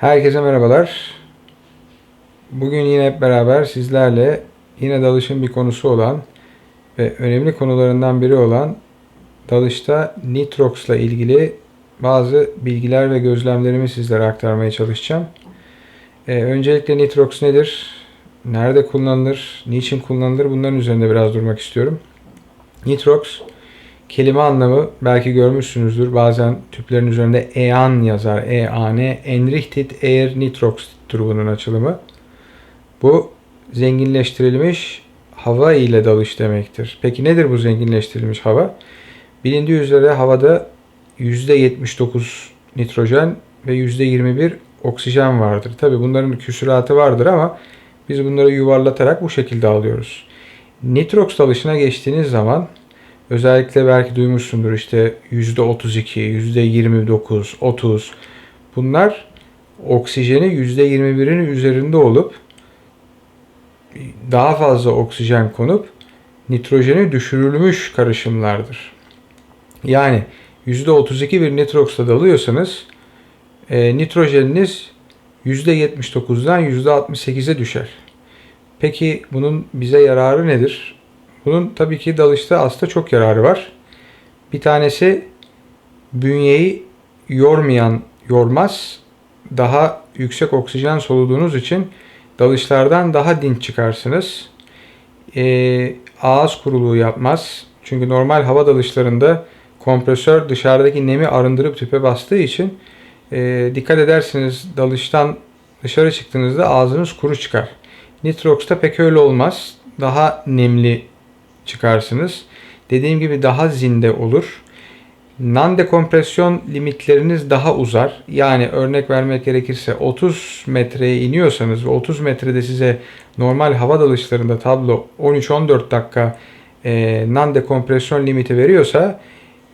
Herkese merhabalar. Bugün yine hep beraber sizlerle yine dalışın bir konusu olan ve önemli konularından biri olan dalışta nitrox ile ilgili bazı bilgiler ve gözlemlerimi sizlere aktarmaya çalışacağım. Ee, öncelikle nitrox nedir? Nerede kullanılır? Niçin kullanılır? Bunların üzerinde biraz durmak istiyorum. Nitrox kelime anlamı belki görmüşsünüzdür. Bazen tüplerin üzerinde EAN yazar. E-A-N. Enrichted Air Nitrox'tur bunun açılımı. Bu zenginleştirilmiş hava ile dalış demektir. Peki nedir bu zenginleştirilmiş hava? Bilindiği üzere havada %79 nitrojen ve %21 oksijen vardır. Tabi bunların küsuratı vardır ama biz bunları yuvarlatarak bu şekilde alıyoruz. Nitrox dalışına geçtiğiniz zaman özellikle belki duymuşsundur işte %32, %29, 30 bunlar oksijeni %21'in üzerinde olup daha fazla oksijen konup nitrojeni düşürülmüş karışımlardır. Yani %32 bir nitroksla dalıyorsanız e, nitrojeniniz %79'dan %68'e düşer. Peki bunun bize yararı nedir? Bunun tabii ki dalışta aslında çok yararı var. Bir tanesi bünyeyi yormayan, yormaz. Daha yüksek oksijen soluduğunuz için dalışlardan daha dinç çıkarsınız. Ee, ağız kuruluğu yapmaz. Çünkü normal hava dalışlarında kompresör dışarıdaki nemi arındırıp tüpe bastığı için e, dikkat edersiniz dalıştan dışarı çıktığınızda ağzınız kuru çıkar. Nitrox'ta pek öyle olmaz. Daha nemli çıkarsınız. Dediğim gibi daha zinde olur. Non-dekompresyon limitleriniz daha uzar. Yani örnek vermek gerekirse 30 metreye iniyorsanız ve 30 metrede size normal hava dalışlarında tablo 13-14 dakika e, non-dekompresyon limiti veriyorsa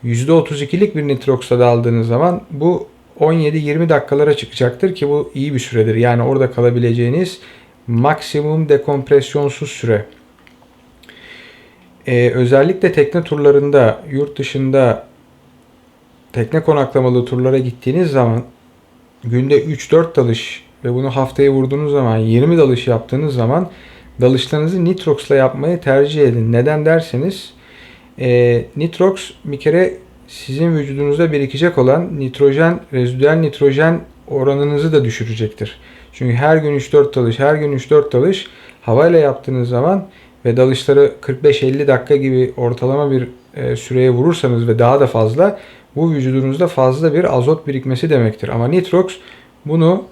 %32'lik bir nitroxla daldığınız zaman bu 17-20 dakikalara çıkacaktır ki bu iyi bir süredir. Yani orada kalabileceğiniz maksimum dekompresyonsuz süre. Ee, özellikle tekne turlarında, yurt dışında tekne konaklamalı turlara gittiğiniz zaman günde 3-4 dalış ve bunu haftaya vurduğunuz zaman 20 dalış yaptığınız zaman dalışlarınızı Nitrox'la yapmayı tercih edin. Neden derseniz e, Nitrox bir kere sizin vücudunuzda birikecek olan nitrojen, rezidüel nitrojen oranınızı da düşürecektir. Çünkü her gün 3-4 dalış, her gün 3-4 dalış havayla yaptığınız zaman ve dalışları 45-50 dakika gibi ortalama bir e, süreye vurursanız ve daha da fazla bu vücudunuzda fazla bir azot birikmesi demektir. Ama nitrox bunu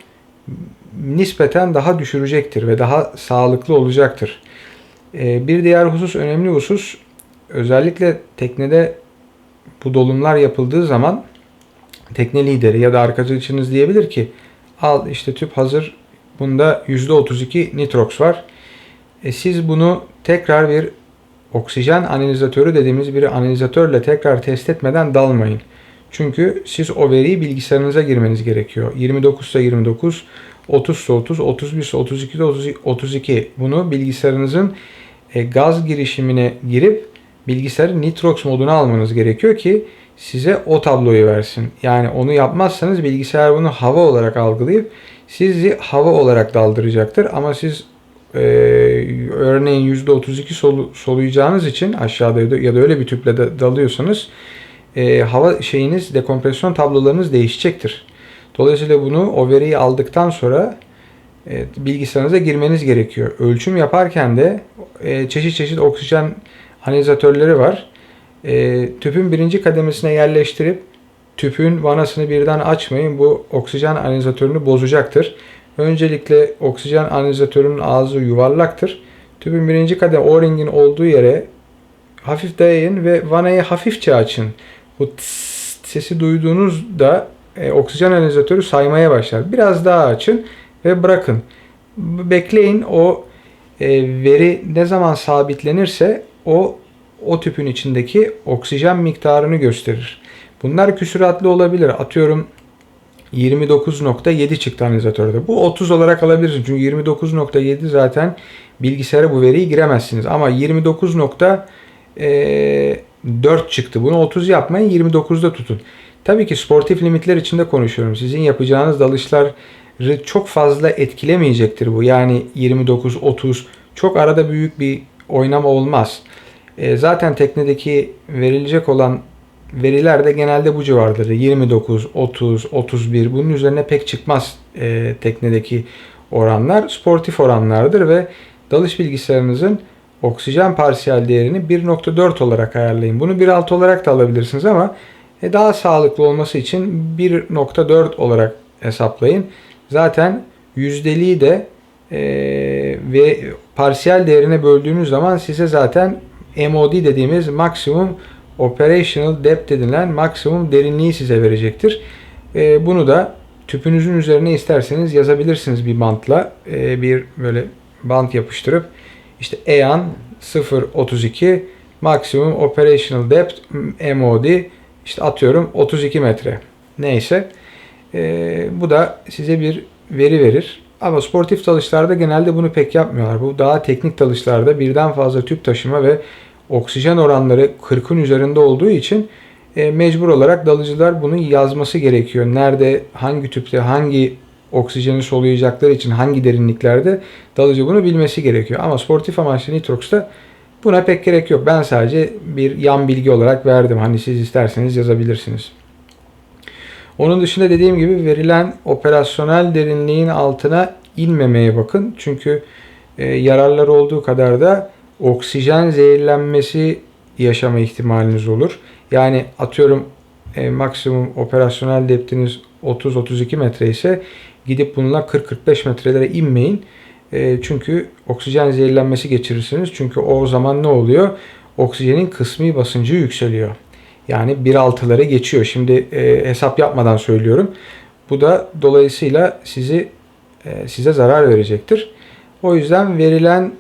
nispeten daha düşürecektir ve daha sağlıklı olacaktır. E, bir diğer husus, önemli husus özellikle teknede bu dolumlar yapıldığı zaman tekne lideri ya da arkadaşınız diyebilir ki al işte tüp hazır bunda %32 nitrox var. E siz bunu tekrar bir oksijen analizatörü dediğimiz bir analizatörle tekrar test etmeden dalmayın. Çünkü siz o veriyi bilgisayarınıza girmeniz gerekiyor. 29 ise 29, 30 ise 30, 31 ise 32 ise 32. Bunu bilgisayarınızın e, gaz girişimine girip bilgisayarı nitrox moduna almanız gerekiyor ki size o tabloyu versin. Yani onu yapmazsanız bilgisayar bunu hava olarak algılayıp sizi hava olarak daldıracaktır. Ama siz e, örneğin %32 solu, soluyacağınız için aşağıda ya da öyle bir tüple de dalıyorsanız e, hava şeyiniz dekompresyon tablolarınız değişecektir. Dolayısıyla bunu o veriyi aldıktan sonra e, bilgisayarınıza girmeniz gerekiyor. Ölçüm yaparken de e, çeşit çeşit oksijen analizatörleri var. E, tüpün birinci kademesine yerleştirip tüpün vanasını birden açmayın. Bu oksijen analizatörünü bozacaktır. Öncelikle oksijen analizatörünün ağzı yuvarlaktır. Tüpün birinci kademe O-ringin olduğu yere hafif dayayın ve vanayı hafifçe açın. Bu sesi duyduğunuzda e, oksijen analizatörü saymaya başlar. Biraz daha açın ve bırakın. Bekleyin o e, veri ne zaman sabitlenirse o o tüpün içindeki oksijen miktarını gösterir. Bunlar küsuratlı olabilir. Atıyorum 29.7 çıktı analizatörde. Bu 30 olarak alabilirsiniz. Çünkü 29.7 zaten bilgisayara bu veriyi giremezsiniz. Ama 29.4 çıktı. Bunu 30 yapmayın 29'da tutun. Tabii ki sportif limitler içinde konuşuyorum. Sizin yapacağınız dalışlar çok fazla etkilemeyecektir bu. Yani 29-30 çok arada büyük bir oynama olmaz. E, zaten teknedeki verilecek olan veriler de genelde bu civardır. 29, 30, 31 bunun üzerine pek çıkmaz e, teknedeki oranlar. Sportif oranlardır ve dalış bilgisayarınızın oksijen parsiyel değerini 1.4 olarak ayarlayın. Bunu 1.6 olarak da alabilirsiniz ama e, daha sağlıklı olması için 1.4 olarak hesaplayın. Zaten yüzdeliği de e, ve parsiyel değerine böldüğünüz zaman size zaten MOD dediğimiz maksimum operational depth denilen maksimum derinliği size verecektir. E, bunu da tüpünüzün üzerine isterseniz yazabilirsiniz bir bantla. E, bir böyle bant yapıştırıp işte EAN 0.32 maksimum operational depth MOD işte atıyorum 32 metre. Neyse. E, bu da size bir veri verir. Ama sportif dalışlarda genelde bunu pek yapmıyorlar. Bu daha teknik dalışlarda birden fazla tüp taşıma ve oksijen oranları 40'ın üzerinde olduğu için e, mecbur olarak dalıcılar bunu yazması gerekiyor. Nerede, hangi tüpte, hangi oksijeni soluyacakları için hangi derinliklerde dalıcı bunu bilmesi gerekiyor. Ama sportif amaçlı Nitrox'ta buna pek gerek yok. Ben sadece bir yan bilgi olarak verdim. Hani siz isterseniz yazabilirsiniz. Onun dışında dediğim gibi verilen operasyonel derinliğin altına inmemeye bakın. Çünkü e, yararlar olduğu kadar da oksijen zehirlenmesi yaşama ihtimaliniz olur. Yani atıyorum e, maksimum operasyonel deptiniz 30-32 metre ise gidip bununla 40-45 metrelere inmeyin. E, çünkü oksijen zehirlenmesi geçirirsiniz. Çünkü o zaman ne oluyor? Oksijenin kısmi basıncı yükseliyor. Yani 1.6'ları geçiyor. Şimdi e, hesap yapmadan söylüyorum. Bu da dolayısıyla sizi e, size zarar verecektir. O yüzden verilen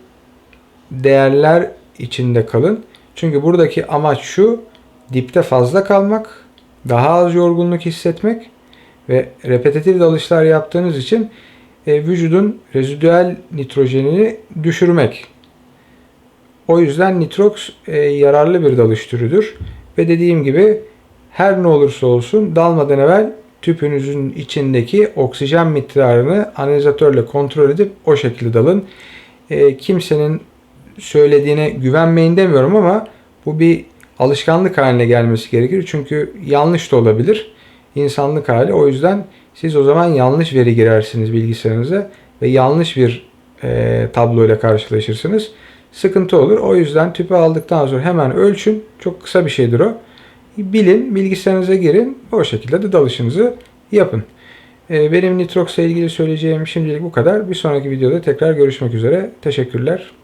değerler içinde kalın. Çünkü buradaki amaç şu dipte fazla kalmak, daha az yorgunluk hissetmek ve repetitif dalışlar yaptığınız için e, vücudun rezidüel nitrojenini düşürmek. O yüzden nitrox e, yararlı bir dalış türüdür. Ve dediğim gibi her ne olursa olsun dalmadan evvel tüpünüzün içindeki oksijen miktarını analizatörle kontrol edip o şekilde dalın. E, kimsenin söylediğine güvenmeyin demiyorum ama bu bir alışkanlık haline gelmesi gerekir. Çünkü yanlış da olabilir. İnsanlık hali. O yüzden siz o zaman yanlış veri girersiniz bilgisayarınıza ve yanlış bir e, tablo ile karşılaşırsınız. Sıkıntı olur. O yüzden tüpü aldıktan sonra hemen ölçün. Çok kısa bir şeydir o. Bilin, bilgisayarınıza girin. O şekilde de dalışınızı yapın. E, benim Nitrox ile ilgili söyleyeceğim şimdilik bu kadar. Bir sonraki videoda tekrar görüşmek üzere. Teşekkürler.